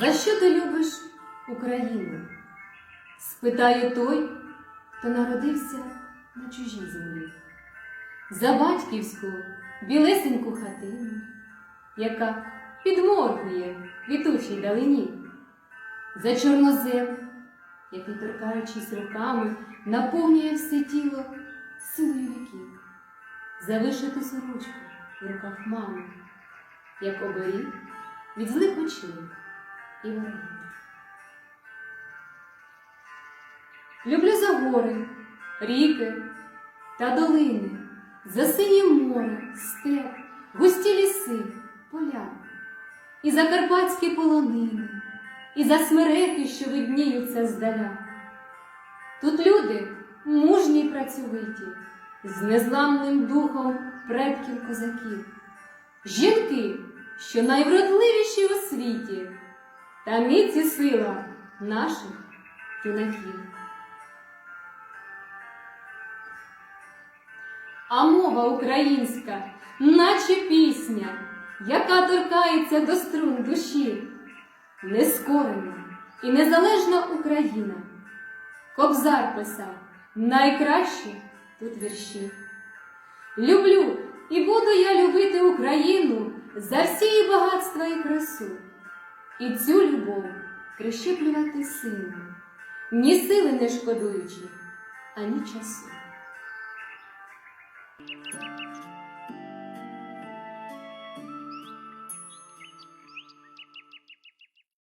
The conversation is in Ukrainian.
За що ти любиш Україну? Спитає той, хто народився на чужій землі. За батьківську білесеньку хатину, яка підморгує квітучій далині, за чорнозем, який, торкаючись руками, наповнює все тіло силою віків, за вишиту сорочку в руках мами, як оберіг від злих очей і ворогів. Люблю за гори, ріки та долини, за синє море, степ, густі ліси, поля, і за карпатські полонини, і за смереки, що видніються здаля. Тут люди мужні й працьовиті, з незламним духом предків козаків, жінки, що найвродливіші у світі, та міць і сила наших юнаків. А мова українська, наче пісня, яка торкається до струн душі, нескорена і незалежна Україна. Кобзар писав найкращі тут вірші. Люблю і буду я любити Україну за всі її багатства і красу. І цю любов прищеплювати сину, ні сили не шкодуючи, ані часу.